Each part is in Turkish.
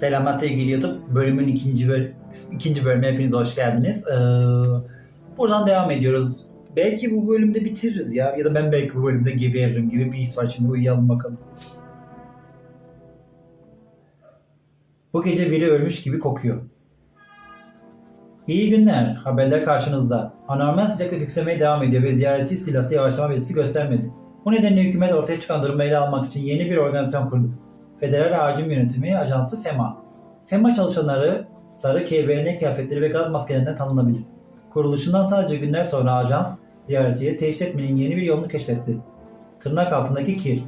Selamlar sevgili YouTube. Bölümün ikinci, böl ikinci bölümüne hepiniz hoş geldiniz. Ee, buradan devam ediyoruz. Belki bu bölümde bitiririz ya. Ya da ben belki bu bölümde geberirim gibi bir his var. Şimdi uyuyalım bakalım. Bu gece biri ölmüş gibi kokuyor. İyi günler. Haberler karşınızda. Anormal sıcaklık yükselmeye devam ediyor ve ziyaretçi istilası yavaşlama belirtisi göstermedi. Bu nedenle hükümet ortaya çıkan durumu ele almak için yeni bir organizasyon kurdu. Federal Acil Yönetimi Ajansı FEMA. FEMA çalışanları sarı KBN kıyafetleri ve gaz maskelerinden tanınabilir. Kuruluşundan sadece günler sonra ajans ziyaretçiye teşhis etmenin yeni bir yolunu keşfetti. Tırnak altındaki kir.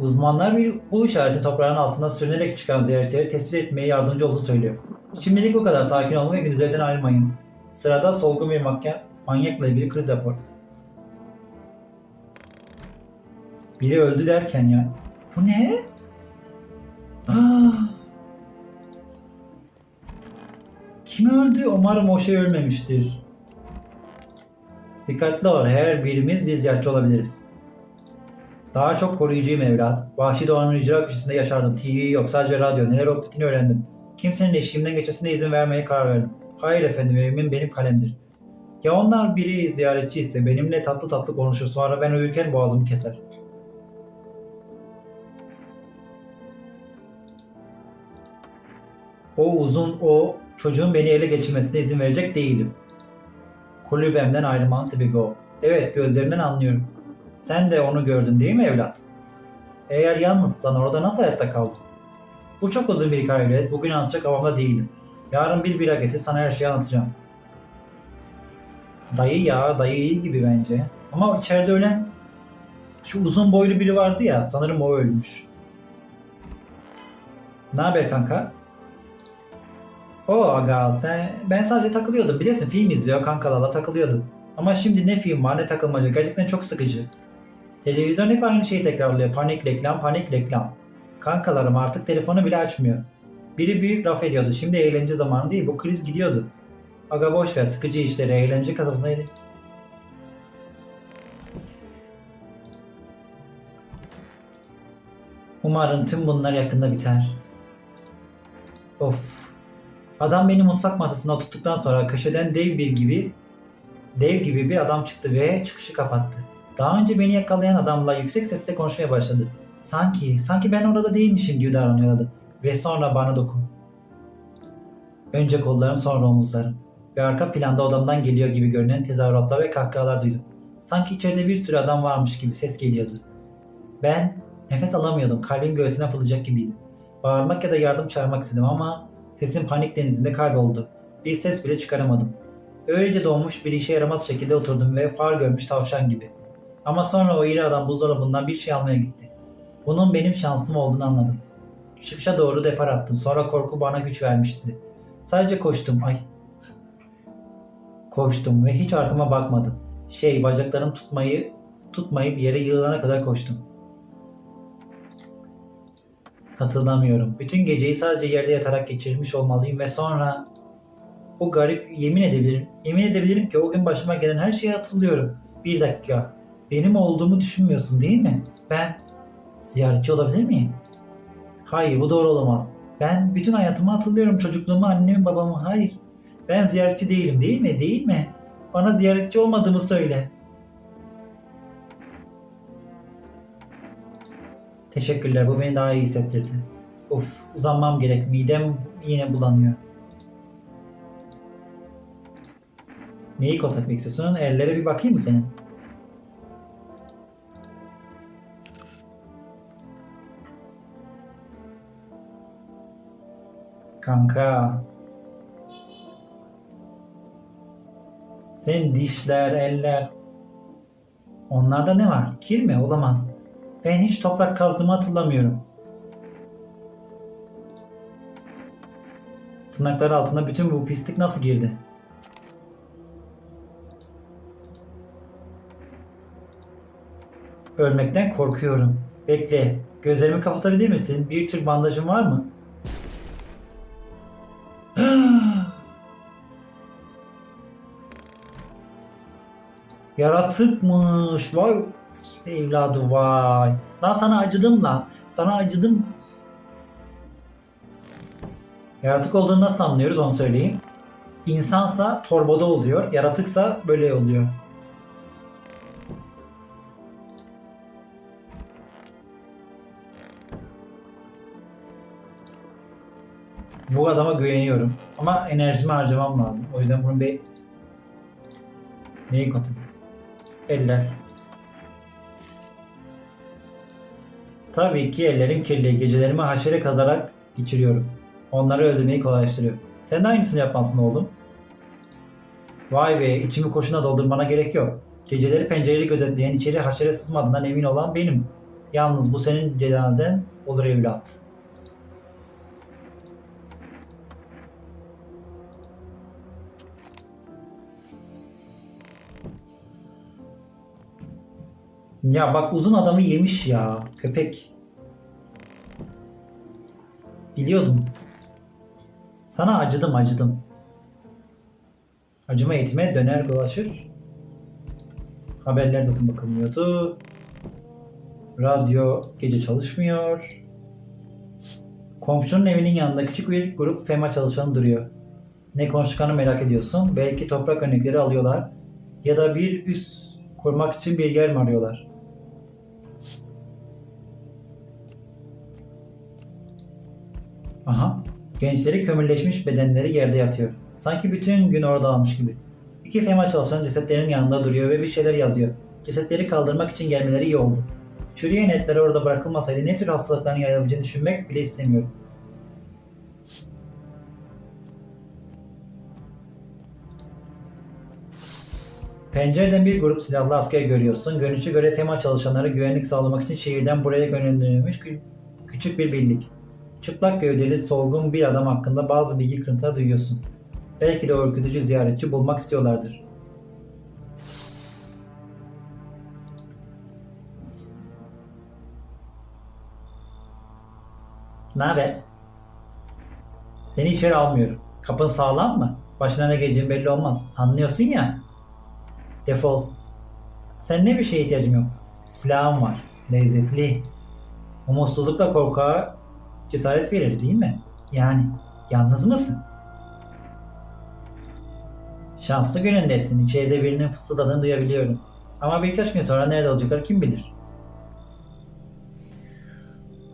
Uzmanlar bir, bu işaretin toprağın altında sürünerek çıkan ziyaretçileri tespit etmeye yardımcı olduğunu söylüyor. Şimdilik bu kadar sakin olun ve gündüzlerden ayrılmayın. Sırada solgun bir makya, manyakla ilgili kriz raporu. Biri öldü derken ya. Bu ne? Aa. Kim öldü? Umarım o şey ölmemiştir. Dikkatli ol. Her birimiz bir ziyaretçi olabiliriz. Daha çok koruyucuyum evlat. Vahşi doğanın icra köşesinde yaşardım. TV yok sadece radyo. Neler olup bittiğini öğrendim. Kimsenin eşiğimden geçmesine izin vermeye karar verdim. Hayır efendim evimin benim kalemdir. Ya onlar biri ziyaretçi ise benimle tatlı tatlı konuşur sonra ben uyurken boğazımı keser. O uzun o çocuğun beni ele geçirmesine izin verecek değilim. Kulübemden ayrılmanın sebebi o. Evet gözlerinden anlıyorum. Sen de onu gördün değil mi evlat? Eğer yalnızsan orada nasıl hayatta kaldın? Bu çok uzun bir hikaye evlat. Bugün anlatacak havamda değilim. Yarın bir bira getir sana her şeyi anlatacağım. Dayı ya dayı iyi gibi bence. Ama içeride ölen şu uzun boylu biri vardı ya sanırım o ölmüş. Ne haber kanka? O aga sen ben sadece takılıyordum bilirsin film izliyor kankalarla takılıyordum. Ama şimdi ne film var ne takılmaca gerçekten çok sıkıcı. Televizyon hep aynı şeyi tekrarlıyor. Panik reklam, panik reklam. Kankalarım artık telefonu bile açmıyor. Biri büyük laf ediyordu. Şimdi eğlence zamanı değil. Bu kriz gidiyordu. Aga boş ver. Sıkıcı işleri. Eğlence kasabasına gidelim. Umarım tüm bunlar yakında biter. Of. Adam beni mutfak masasına oturttuktan sonra köşeden dev bir gibi dev gibi bir adam çıktı ve çıkışı kapattı. Daha önce beni yakalayan adamla yüksek sesle konuşmaya başladı. Sanki, sanki ben orada değilmişim gibi davranıyordu. Ve sonra bana dokun. Önce kollarım sonra omuzlarım. Ve arka planda odamdan geliyor gibi görünen tezahüratlar ve kahkahalar duydum. Sanki içeride bir sürü adam varmış gibi ses geliyordu. Ben nefes alamıyordum. Kalbim göğsüne fırlayacak gibiydi. Bağırmak ya da yardım çağırmak istedim ama sesim panik denizinde kayboldu. Bir ses bile çıkaramadım. Öylece donmuş bir işe yaramaz şekilde oturdum ve far görmüş tavşan gibi. Ama sonra o iri adam buzdolabından bir şey almaya gitti. Bunun benim şansım olduğunu anladım. Çıkışa doğru depar attım. Sonra korku bana güç vermişti. Sadece koştum. Ay. Koştum ve hiç arkama bakmadım. Şey bacaklarım tutmayı tutmayıp yere yığılana kadar koştum. Hatırlamıyorum. Bütün geceyi sadece yerde yatarak geçirmiş olmalıyım ve sonra o garip yemin edebilirim. Yemin edebilirim ki o gün başıma gelen her şeyi hatırlıyorum. Bir dakika. Benim olduğumu düşünmüyorsun değil mi? Ben ziyaretçi olabilir miyim? Hayır bu doğru olamaz. Ben bütün hayatımı hatırlıyorum. Çocukluğumu, annemi, babamı. Hayır. Ben ziyaretçi değilim değil mi? Değil mi? Bana ziyaretçi olmadığımı söyle. Teşekkürler. Bu beni daha iyi hissettirdi. Of uzanmam gerek. Midem yine bulanıyor. Neyi kontrol etmek istiyorsun? Ellere bir bakayım mı senin? Kanka. Senin dişler, eller. Onlarda ne var? Kir mi? Olamaz. Ben hiç toprak kazdığımı hatırlamıyorum. Tırnakları altında bütün bu pislik nasıl girdi? Ölmekten korkuyorum. Bekle. Gözlerimi kapatabilir misin? Bir tür bandajın var mı? Yaratıkmış. Vay evladı vay. Lan sana acıdım lan. Sana acıdım. Yaratık olduğunu nasıl anlıyoruz onu söyleyeyim. İnsansa torbada oluyor, yaratıksa böyle oluyor. Bu adama güveniyorum. Ama enerjimi harcamam lazım. O yüzden bunun bir... Neyi katayım? Eller. Tabii ki ellerim kirli. Gecelerimi haşere kazarak geçiriyorum. Onları öldürmeyi kolaylaştırıyor. Sen de aynısını yapmalısın oğlum. Vay be içimi koşuna doldurmana gerek yok. Geceleri pencereyi gözetleyen içeri haşere sızmadığından emin olan benim. Yalnız bu senin cenazen olur evlat. Ya bak uzun adamı yemiş ya köpek. Biliyordum. Sana acıdım acıdım. Acıma eğitime döner dolaşır. Haberler zaten bakılmıyordu. Radyo gece çalışmıyor. Komşunun evinin yanında küçük bir grup FEMA çalışanı duruyor. Ne konuştuklarını merak ediyorsun. Belki toprak örnekleri alıyorlar. Ya da bir üs kurmak için bir yer mi arıyorlar? Gençleri kömürleşmiş bedenleri yerde yatıyor. Sanki bütün gün orada almış gibi. İki FEMA çalışan cesetlerin yanında duruyor ve bir şeyler yazıyor. Cesetleri kaldırmak için gelmeleri iyi oldu. Çürüyen etleri orada bırakılmasaydı ne tür hastalıkların yayılabileceğini düşünmek bile istemiyorum. Pencereden bir grup silahlı asker görüyorsun. Görünüşe göre FEMA çalışanları güvenlik sağlamak için şehirden buraya gönderilmiş kü- küçük bir birlik. Çıplak gövdeli solgun bir adam hakkında bazı bilgi kırıntıları duyuyorsun. Belki de o ziyaretçi bulmak istiyorlardır. Ne haber? Seni içeri almıyorum. Kapın sağlam mı? Başına ne geleceğin belli olmaz. Anlıyorsun ya. Defol. Sen ne bir şeye ihtiyacım yok. Silahım var. Lezzetli. Umutsuzlukla korkağa cesaret verir değil mi? Yani yalnız mısın? Şanslı günündesin. İçeride birinin fısıldadığını duyabiliyorum. Ama birkaç gün sonra nerede olacaklar kim bilir.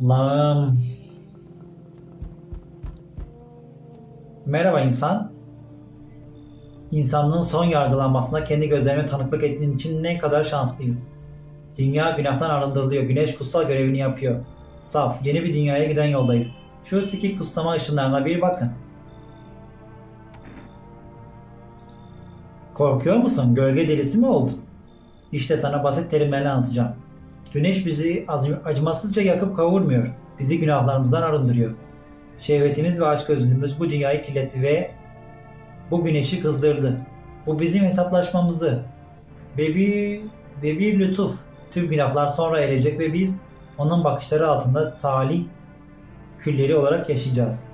Lan. Merhaba insan. İnsanlığın son yargılanmasına kendi gözlerime tanıklık ettiğin için ne kadar şanslıyız. Dünya günahtan arındırılıyor. Güneş kutsal görevini yapıyor. Saf, yeni bir dünyaya giden yoldayız. Şu sikik kutsama ışınlarına bir bakın. Korkuyor musun? Gölge delisi mi oldun? İşte sana basit terimlerle anlatacağım. Güneş bizi acı- acımasızca yakıp kavurmuyor. Bizi günahlarımızdan arındırıyor. Şehvetimiz ve açgözlülüğümüz bu dünyayı kirletti ve bu güneşi kızdırdı. Bu bizim hesaplaşmamızı ve bir, ve bir lütuf. Tüm günahlar sonra erecek ve biz onun bakışları altında salih külleri olarak yaşayacağız.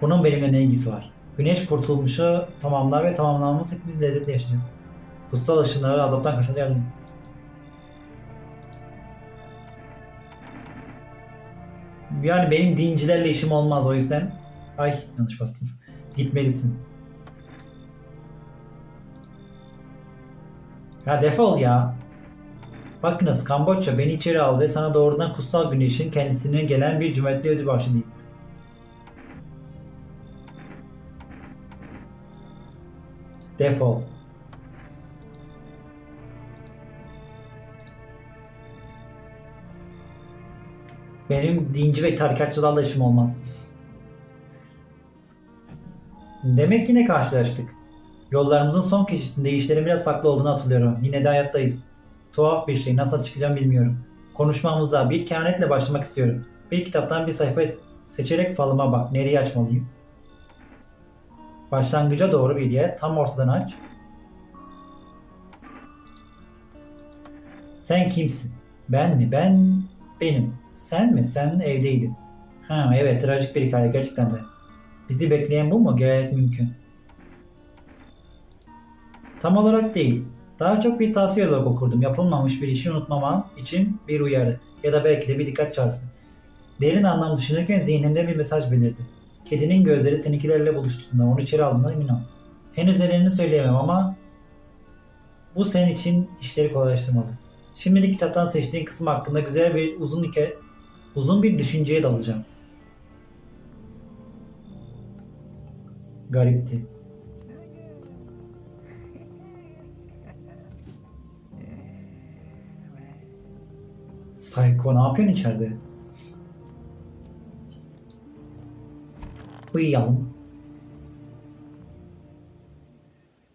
Bunun benimle ne ilgisi var? Güneş kurtulmuşu tamamlar ve tamamlanmış hepimiz lezzetle yaşayacağız. Kutsal ışınları azaptan kaçmada yardım. Yani benim dincilerle işim olmaz o yüzden. Ay yanlış bastım. Gitmelisin. Ya defol ya. Bakınız Kamboçya beni içeri al ve sana doğrudan kutsal güneşin kendisine gelen bir cömertli ödül bahşedeyim. Defol. Benim dinci ve tarikatçılarla işim olmaz. Demek yine karşılaştık. Yollarımızın son keşifinde işlerin biraz farklı olduğunu hatırlıyorum. Yine de hayattayız. Tuhaf bir şey. Nasıl çıkacağım bilmiyorum. Konuşmamıza bir kehanetle başlamak istiyorum. Bir kitaptan bir sayfa seçerek falıma bak. Nereye açmalıyım? Başlangıca doğru bir yer. Tam ortadan aç. Sen kimsin? Ben mi? Ben benim. Sen mi? Sen evdeydin. Ha evet trajik bir hikaye gerçekten de. Bizi bekleyen bu mu? Gayet mümkün. Tam olarak değil. Daha çok bir tavsiye olarak okurdum. Yapılmamış bir işi unutmaman için bir uyarı. Ya da belki de bir dikkat çağrısı. Derin anlam düşünürken zihnimde bir mesaj belirdi. Kedinin gözleri seninkilerle buluştuğunda onu içeri aldığına emin ol. Henüz nedenini söyleyemem ama bu senin için işleri kolaylaştırmalı. Şimdilik kitaptan seçtiğin kısım hakkında güzel bir uzun hikaye, uzun bir düşünceye dalacağım. Garipti. Psycho ne yapıyorsun içeride? Uyuyalım.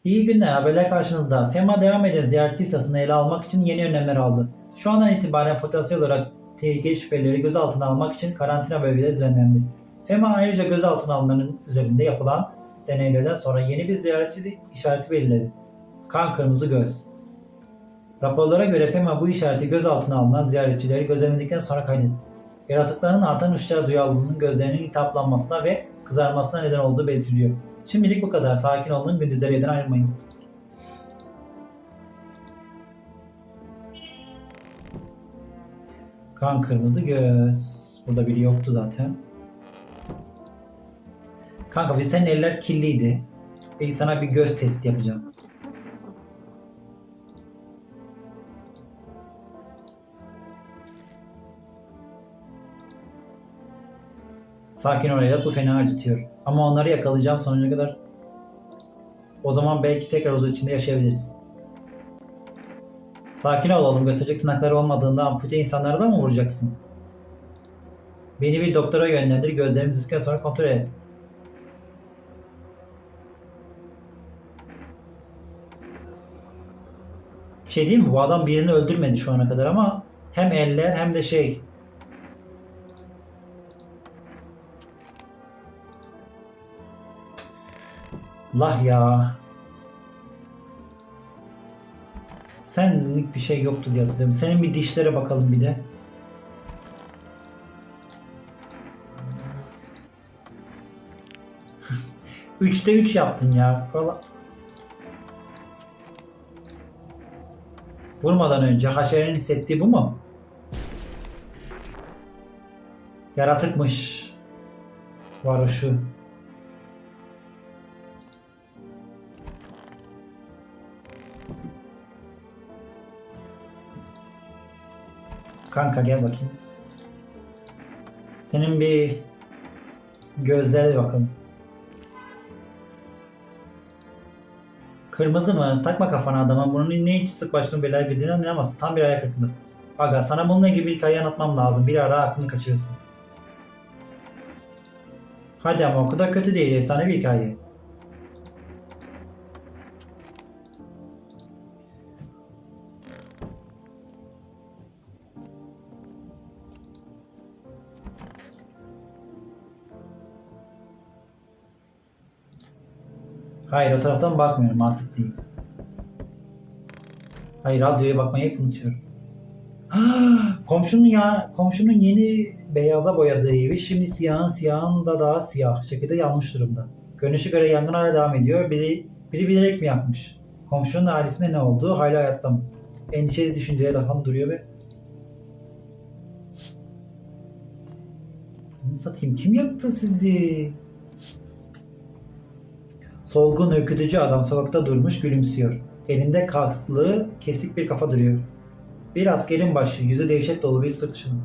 İyi günler, haberler karşınızda. FEMA devam eden ziyaretçi sayısını ele almak için yeni önlemler aldı. Şu andan itibaren potansiyel olarak tehlikeli şüphelileri gözaltına almak için karantina bölgeleri düzenlendi. FEMA ayrıca gözaltına alınanların üzerinde yapılan deneylerden sonra yeni bir ziyaretçi işareti belirledi. Kan kırmızı göz. Raporlara göre FEMA bu işareti gözaltına alınan ziyaretçileri gözlemledikten sonra kaydetti. Yaratıkların artan ışığa duyarlılığının gözlerinin iltihaplanmasına ve kızarmasına neden olduğu belirtiliyor. Şimdilik bu kadar. Sakin olun, gündüzleri evden ayrılmayın. Kan kırmızı göz. Burada biri yoktu zaten. Kanka biz senin eller kirliydi. Peki sana bir göz testi yapacağım. Sakin Evlat, bu fena acıtıyor. Ama onları yakalayacağım sonuna kadar. O zaman belki tekrar huzur içinde yaşayabiliriz. Sakin ol oğlum. Gösterecek tırnakları olmadığında ampute insanlara da mı vuracaksın? Beni bir doktora yönlendir. Gözlerimi düzgün sonra kontrol et. Bir şey değil mi? Bu adam birini öldürmedi şu ana kadar ama hem eller hem de şey Allah ya. Senlik bir şey yoktu diye hatırlıyorum. Senin bir dişlere bakalım bir de. Üçte üç yaptın ya. Valla. Vurmadan önce haşerenin hissettiği bu mu? Yaratıkmış. Varoşu. Kanka gel bakayım. Senin bir gözlere bakalım. Kırmızı mı? Takma kafana adama. Bunun ne hiç sık başına belaya girdiğini anlayamazsın. Tam bir ayak kırıklığı. Aga sana bununla ilgili bir hikaye anlatmam lazım. Bir ara aklını kaçırırsın. Hadi ama o kadar kötü değil. Efsane bir hikaye. Hayır o taraftan bakmıyorum artık değil. Hayır radyoya bakmayı hep unutuyorum. komşunun ya komşunun yeni beyaza boyadığı evi şimdi siyahın siyahın da daha siyah şekilde yanmış durumda. Görünüşe göre yangın hala devam ediyor. Biri, biri bilerek mi yakmış? Komşunun ailesine ne oldu? Hala hayatta mı? Endişeli düşünceye daha duruyor ve satayım kim yaktı sizi? Solgun ürkütücü adam sokakta durmuş gülümsüyor. Elinde kaslı, kesik bir kafa duruyor. Bir askerin başı, yüzü dehşet dolu bir sırtışın.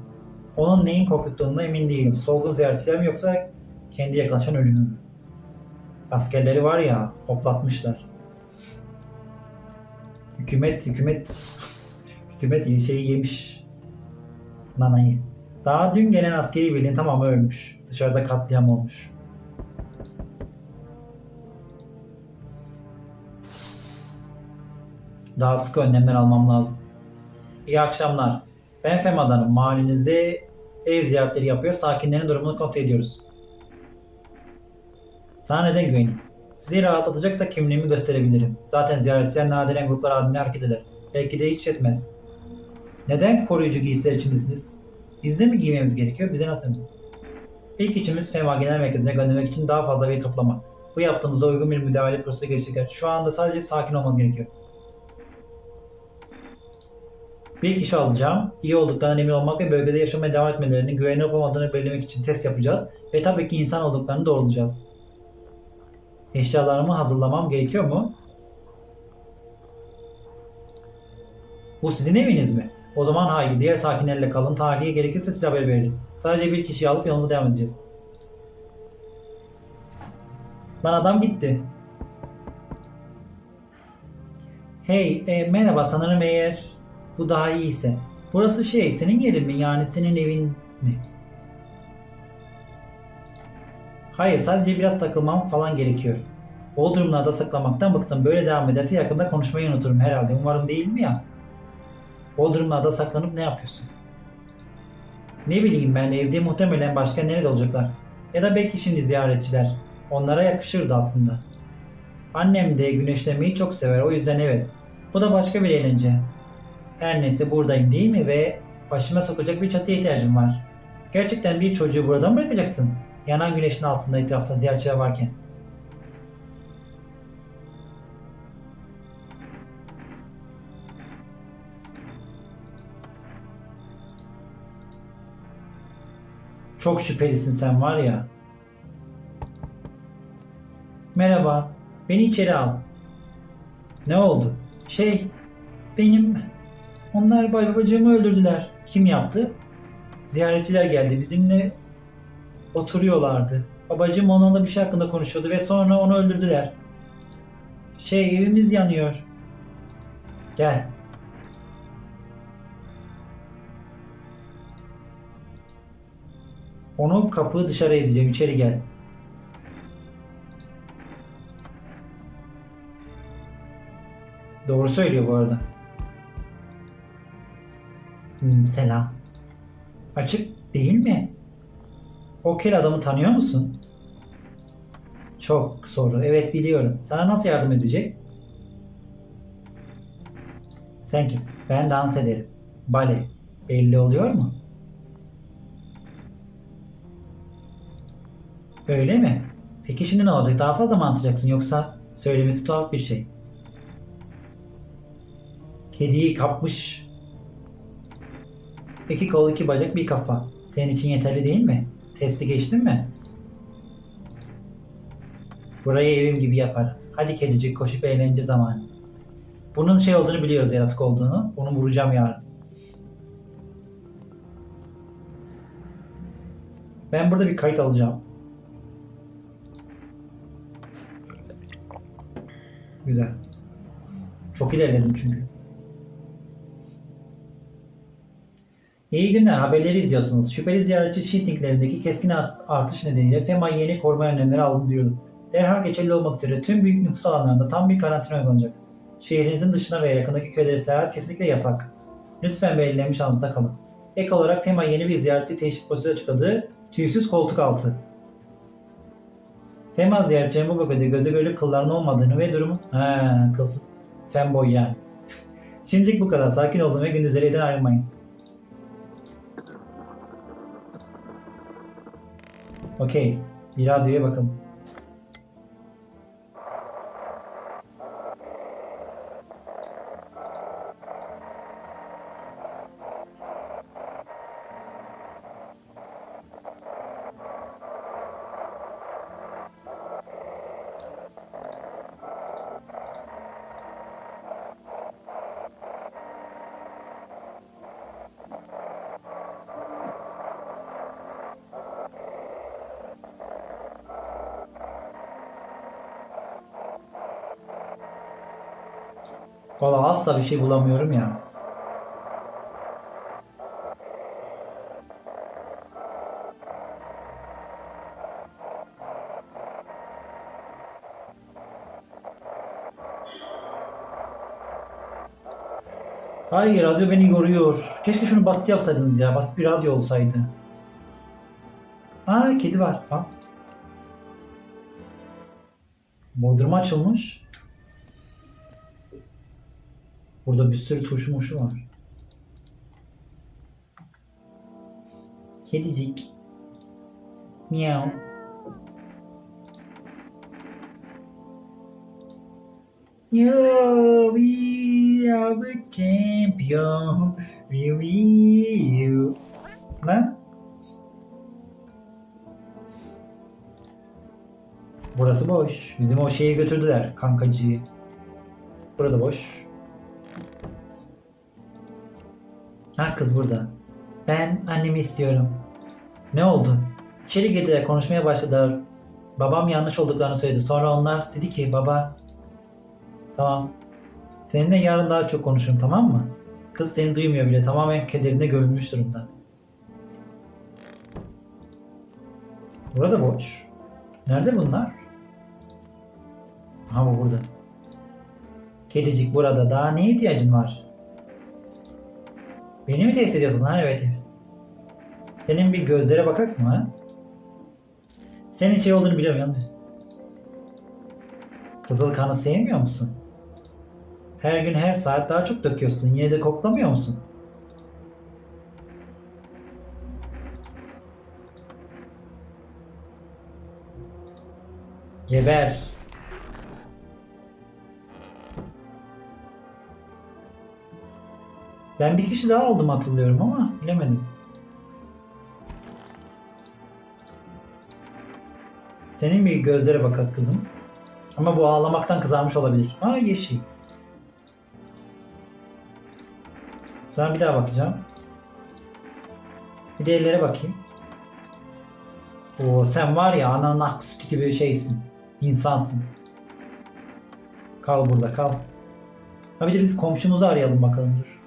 Onun neyin korkuttuğuna emin değilim. Solgun ziyaretçiler mi yoksa kendi yaklaşan ölümü mü? Askerleri var ya, hoplatmışlar. Hükümet, hükümet, hükümet şeyi yemiş. Nanayı. Daha dün gelen askeri birliğin tamamı ölmüş. Dışarıda katliam olmuş. Daha sıkı önlemler almam lazım. İyi akşamlar. Ben FEMA'danım. Mahallenizde ev ziyaretleri yapıyor. Sakinlerin durumunu kontrol ediyoruz. Sana neden güveneyim? Sizi rahatlatacaksa kimliğimi gösterebilirim. Zaten ziyaretçiler nadiren gruplar halinde hareket eder. Belki de hiç etmez. Neden koruyucu giysiler içindesiniz? Bizde mi giymemiz gerekiyor? Bize nasıl? İlk içimiz FEMA Genel Merkezi'ne göndermek için daha fazla veri toplamak. Bu yaptığımıza uygun bir müdahale prosedürü geçecekler. Şu anda sadece sakin olmanız gerekiyor. Bir kişi alacağım. İyi olduklarına emin olmak ve bölgede yaşamaya devam etmelerinin güvenli olup olmadığını belirlemek için test yapacağız. Ve tabii ki insan olduklarını doğrulayacağız. Eşyalarımı hazırlamam gerekiyor mu? Bu sizin eviniz mi? O zaman hayır. Diğer sakinlerle kalın. Tahliye gerekirse size haber veririz. Sadece bir kişiyi alıp yolumuza devam edeceğiz. Lan adam gitti. Hey, e, merhaba. Sanırım eğer bu daha iyiyse. Burası şey, senin yerin mi? Yani senin evin mi? Hayır, sadece biraz takılmam falan gerekiyor. O durumlarda saklamaktan bıktım. Böyle devam ederse yakında konuşmayı unuturum herhalde. Umarım değil mi ya? O durumlarda saklanıp ne yapıyorsun? Ne bileyim ben evde muhtemelen başka nerede olacaklar? Ya da belki şimdi ziyaretçiler. Onlara yakışırdı aslında. Annem de güneşlemeyi çok sever o yüzden evet. Bu da başka bir eğlence. Her neyse buradayım değil mi ve başıma sokacak bir çatıya ihtiyacım var. Gerçekten bir çocuğu burada mı bırakacaksın? Yanan güneşin altında etrafta ziyaretçiler varken. Çok şüphelisin sen var ya. Merhaba. Beni içeri al. Ne oldu? Şey, benim... Onlar bay babacığımı öldürdüler. Kim yaptı? Ziyaretçiler geldi. Bizimle oturuyorlardı. Babacığım onunla bir şey hakkında konuşuyordu ve sonra onu öldürdüler. Şey, evimiz yanıyor. Gel. Onu kapıyı dışarı edeceğim. İçeri gel. Doğru söylüyor bu arada. Hmm, selam. Açık değil mi? O kel adamı tanıyor musun? Çok soru. Evet biliyorum. Sana nasıl yardım edecek? Sen kimsin? Ben dans ederim. Bale. Belli oluyor mu? Öyle mi? Peki şimdi ne olacak? Daha fazla mı anlatacaksın yoksa söylemesi tuhaf bir şey? Kediyi kapmış. İki kol, iki bacak, bir kafa. Senin için yeterli değil mi? Testi geçtin mi? Burayı evim gibi yapar. Hadi kedicik koşup eğlence zamanı. Bunun şey olduğunu biliyoruz yaratık olduğunu. Onu vuracağım yarın. Ben burada bir kayıt alacağım. Güzel. Çok ilerledim çünkü. İyi günler. Haberleri izliyorsunuz. Şüpheli ziyaretçi shittinglerindeki keskin art- artış nedeniyle FEMA yeni koruma önlemleri alın diyordu. Derhal geçerli olmak üzere tüm büyük nüfus alanlarında tam bir karantina uygulanacak. Şehrinizin dışına veya yakındaki köylere seyahat kesinlikle yasak. Lütfen belirlenmiş alanınızda kalın. Ek olarak FEMA yeni bir ziyaretçi teşhis prosedürü açıkladı. Tüysüz koltuk altı. FEMA ziyaretçilerin bu bölgede göze görülür kılların olmadığını ve durumu... Ha, kılsız. Femboy yani. Şimdilik bu kadar. Sakin olun ve gündüzleri ayrılmayın. Okey. Bir radyoya bakalım. Valla asla bir şey bulamıyorum ya. Hayır radyo beni yoruyor. Keşke şunu basit yapsaydınız ya. Basit bir radyo olsaydı. Aa kedi var. Ha. Bodrum açılmış. Burada bir sürü tuşu muşu var. Kedicik. Miau. Yo, we are the champion. Viu viu. Lan. Burası boş. Bizim o şeyi götürdüler. Kankacıyı. Burada boş. Ha kız burada. Ben annemi istiyorum. Ne oldu? İçeri girdiler konuşmaya başladılar. Babam yanlış olduklarını söyledi. Sonra onlar dedi ki baba tamam seninle yarın daha çok konuşurum tamam mı? Kız seni duymuyor bile. Tamamen kederine gömülmüş durumda. Burada boş. Nerede bunlar? Ha bu burada. Kedicik burada. Daha neye ihtiyacın var? Beni mi test ediyorsun? Ha evet. Senin bir gözlere bakak mı ha? Senin şey olduğunu biliyorum yalnız. Kızıl kanı sevmiyor musun? Her gün her saat daha çok döküyorsun. Yine de koklamıyor musun? Geber. Ben bir kişi daha aldım hatırlıyorum ama bilemedim. Senin bir gözlere bakak kızım. Ama bu ağlamaktan kızarmış olabilir. Aa yeşil. Sana bir daha bakacağım. Bir de ellere bakayım. Oo sen var ya ananın ak sütü gibi şeysin. İnsansın. Kal burada kal. Ha bir de biz komşumuzu arayalım bakalım dur.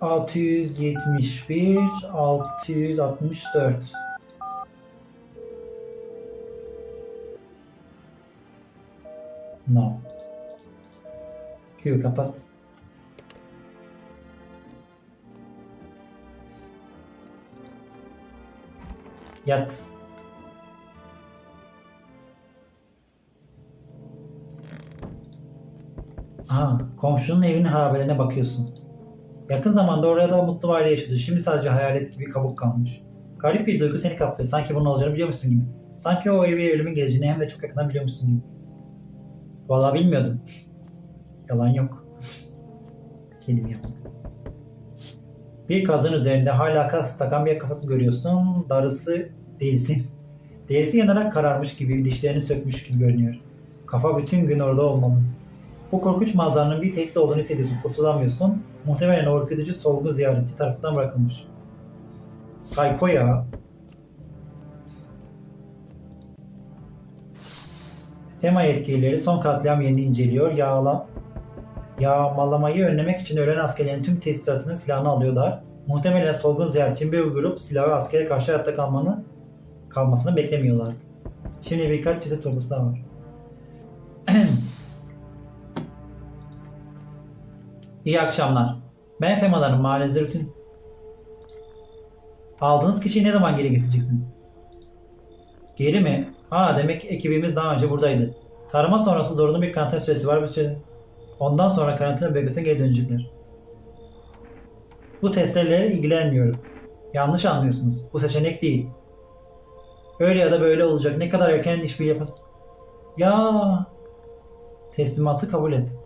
671 664 No. Q kapat. Yat. Aha, komşunun evinin harabelerine bakıyorsun. Yakın zamanda oraya da mutlu bir aile yaşadı. Şimdi sadece hayalet gibi kabuk kalmış. Garip bir duygu seni kaplıyor. Sanki bunun olacağını biliyormuşsun gibi. Sanki o evi ölümün geleceğini hem de çok yakından biliyormuşsun gibi. Vallahi bilmiyordum. Yalan yok. Kedim yaptım. Bir kazın üzerinde hala kas takan bir kafası görüyorsun. Darısı değilsin. Derisi yanarak kararmış gibi, dişlerini sökmüş gibi görünüyor. Kafa bütün gün orada olmalı. Bu korkunç manzaranın bir tehdit olduğunu hissediyorsun, kurtulamıyorsun. Muhtemelen o ürkütücü solgun ziyaretçi tarafından bırakılmış. Psycho ya. FEMA yetkilileri son katliam yerini inceliyor. Yağla, yağmalamayı önlemek için ölen askerlerin tüm tesisatını silahını alıyorlar. Muhtemelen solgun ziyaretçinin bir grup silahı askere karşı hayatta kalmanı kalmasını beklemiyorlardı. Şimdi birkaç ceset torbası daha var. İyi akşamlar. Ben FEMA'ların mahallenizde rutin... Aldığınız kişiyi ne zaman geri getireceksiniz? Geri mi? Ha demek ekibimiz daha önce buradaydı. Tarama sonrası zorunlu bir karantina süresi var. Bir süre... Ondan sonra karantina bölgesine geri dönecekler. Bu testlerle ilgilenmiyorum. Yanlış anlıyorsunuz. Bu seçenek değil. Öyle ya da böyle olacak. Ne kadar erken işbirliği yapasın. Ya teslimatı kabul et.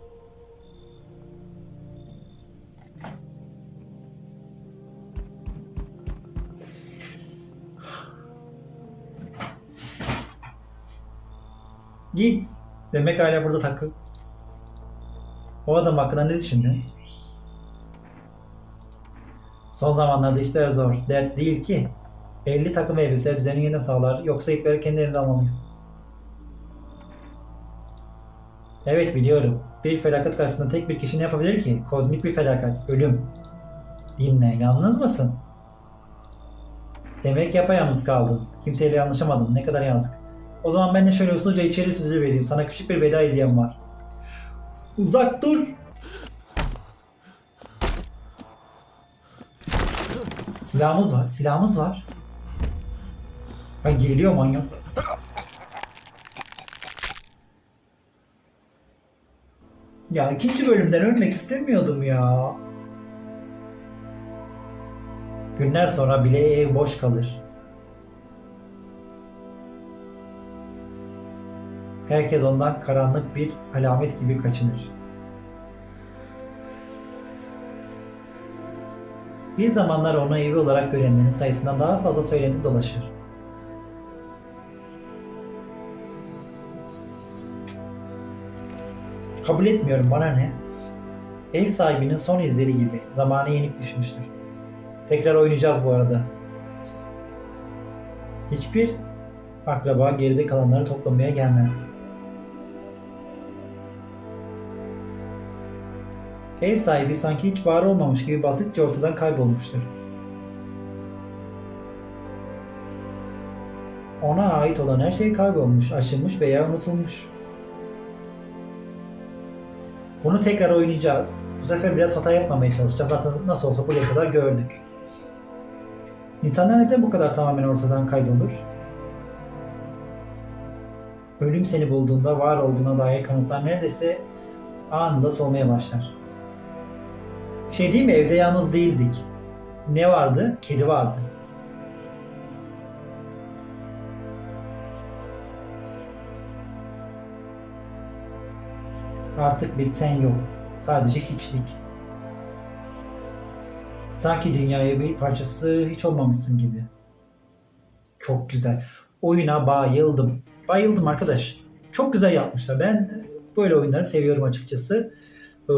Git. Demek hala burada takıl. O adam hakkında ne düşündün? Son zamanlarda işler zor. Dert değil ki. 50 takım elbise düzeni yine sağlar. Yoksa ipleri kendi elinde almalıyız. Evet biliyorum. Bir felaket karşısında tek bir kişi ne yapabilir ki? Kozmik bir felaket. Ölüm. Dinle. Yalnız mısın? Demek yapayalnız kaldın. Kimseyle anlaşamadın. Ne kadar yazık. O zaman ben de şöyle usulca içeri sözü vereyim. Sana küçük bir veda hediyem var. Uzak dur. Silahımız var. Silahımız var. Ha geliyor manyak. Ya ikinci bölümden ölmek istemiyordum ya. Günler sonra bile ev boş kalır. herkes ondan karanlık bir alamet gibi kaçınır. Bir zamanlar onu evi olarak görenlerin sayısından daha fazla söylenti dolaşır. Kabul etmiyorum bana ne? Ev sahibinin son izleri gibi zamanı yenik düşmüştür. Tekrar oynayacağız bu arada. Hiçbir akraba geride kalanları toplamaya gelmez. Ev sahibi sanki hiç var olmamış gibi basitçe ortadan kaybolmuştur. Ona ait olan her şey kaybolmuş, aşılmış veya unutulmuş. Bunu tekrar oynayacağız. Bu sefer biraz hata yapmamaya çalışacağım. Nasıl, nasıl olsa buraya kadar gördük. İnsanlar neden bu kadar tamamen ortadan kaybolur? Ölüm seni bulduğunda var olduğuna dair kanıtlar neredeyse anında solmaya başlar. Şey değil mi? Evde yalnız değildik. Ne vardı? Kedi vardı. Artık bir sen yok. Sadece hiçlik. Sanki dünyaya bir parçası hiç olmamışsın gibi. Çok güzel. Oyuna bayıldım. Bayıldım arkadaş. Çok güzel yapmışlar. Ben böyle oyunları seviyorum açıkçası. Ee,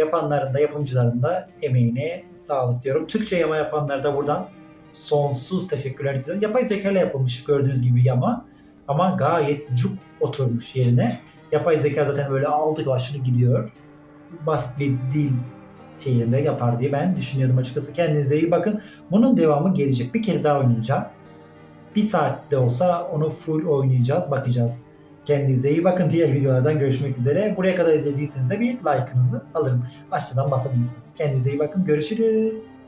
yapanların da yapımcıların da emeğine sağlık diyorum. Türkçe yama yapanlara da buradan sonsuz teşekkürler diliyorum. Yapay zeka ile yapılmış gördüğünüz gibi yama. Ama gayet cuk oturmuş yerine. Yapay zeka zaten böyle aldık başını gidiyor. Basit bir dil şeyinde yapar diye ben düşünüyordum açıkçası. Kendinize iyi bakın. Bunun devamı gelecek. Bir kere daha oynayacağım. Bir saatte olsa onu full oynayacağız, bakacağız. Kendinize iyi bakın. Diğer videolardan görüşmek üzere. Buraya kadar izlediyseniz de bir like'ınızı alırım. Aşağıdan basabilirsiniz. Kendinize iyi bakın. Görüşürüz.